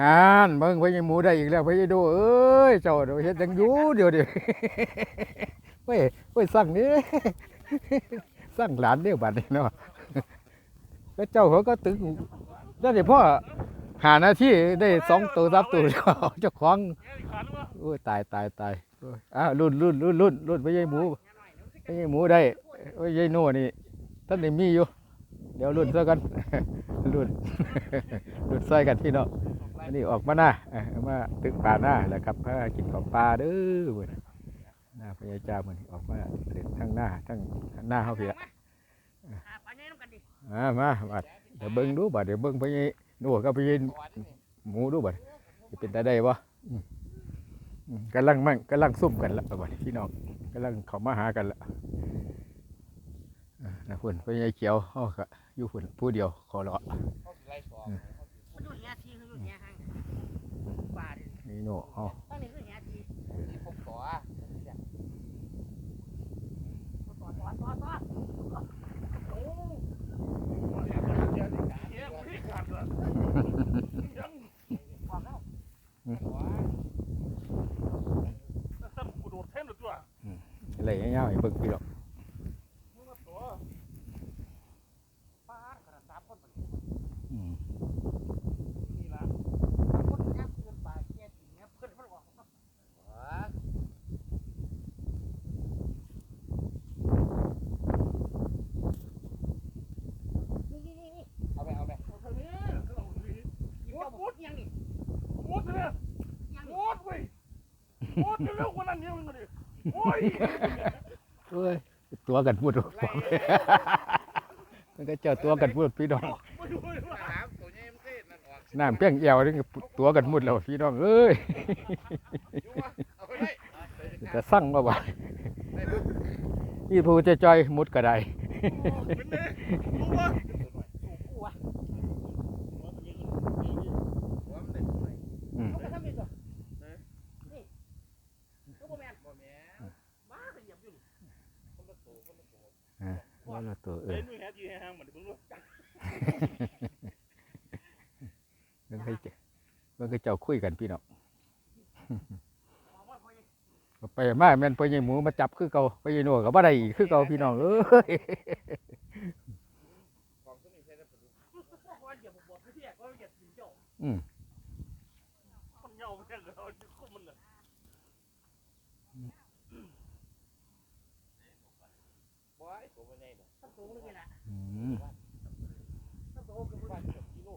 งานเบิ่งพญาหมูได้อีกแล้วพญาดูเอ้ยเจ้าเดี๋ยวเฮ็ดจังอยู่เดี๋ยวเดี๋ยวเว้ยเว้ยสั่งนี่สั่งหลานเดียวบัดนี้เนาะก็เจ้าเขาก็ตึงได้แต่พ่อหาหน้าที่ได้สองตัวสามตัวเจ้าของโอ้ยตายตายตายอ้าวรุ่นรุ่นรุ่นรุ่นรุ่นพญหมูพญาหมูได้พญาโน่นี่ท่านได้มีอยู่ เดี๋ยวรุ่นซะกันรุ่นรุ่นซอยกันพี่น้อง อันนี้ออกมาหน้าเอ้ยมาตึกป่าหน้าแหละครับพากินของปลาเด้อเว้ยหน้าพญาเจ้ามันออกมาเล่นทั้งหน้าทั้งหน้าเฮาพี่ละไปไหนน้ำกันดิอ่ามาบัดเดี๋ยวเบิ่งดูบัดเดี๋ยวเบิ่งพญาหนูก็พญาหมูดูบัดสิเป็นตาได้บ่อืมอืมกำลังมั่งกำลังซุ่มกันละบัดพี่น้องกำลังเข้ามาหากันละอ่านะพุ่นพญาเขียวเฮาก็อยู่พุ่นผู้เดียวขอรอ มันอยู่แห่ทีคืออยู่แห่ห้างป่า ดินี่โน่เฮาตั้งนี่คือแห่ทีต่อต่อต่ออะไรเงี้ยๆให้เบิ่งพี่น้อง ป้าขนาดสามคน อืม สามคนแห่เพื่อนป่าแก่จริงเนี่ยเพื่อนเพื่อนบอกนี่นี่นี่นี่ เอาไปเอาไป เอาเถอะเนี่ยยิ้มเจ้าบอกยังนี่ มุดเลย ยังนี่ มุดเว้ย มุดเร็วกว่านั้นเยอะเลยโอ้ยเอ้ยตัวกันพูดมันก็เจ้าตัวกันพูดพี่น้องมาดูเลยว่าสามตัวนี้มันก็นั่นออกน้ำเพียงเอวนี่ก็ตัวกันมุดแล้วพี่น้องเอ้ยอยู่วะเอาไปเลยจะสั่งมาบ่าพี่ผู้จะจอยมุดก็ได้ เป็นไงรู้ว่า กูวะ หัวมันได้ตัวไหน อืม เขาไปทำนี่ก่อนนี่กูบ่แม่น บ่แม่ บ้าขยับอยู่ คนละตัวคนละตัวว่าละตัวเอเอ้อยนู่นแฮจีแฮงเหมือนเพิ่งรู้มันก็จะมันก็เจ้าคุยกันพี่น้อง ไปมาแม่นไปยิงหมูมาจับคือเก่าไปยิงหนูก็บ่ได้อีกคือเก่าพี่น้องเอ้ยกองตัวนี้ใช้ได้ปลาดุกว่าอย่าบอกพี่เที่ยว่าอย่ากินเจ้าอืม อืม กิโล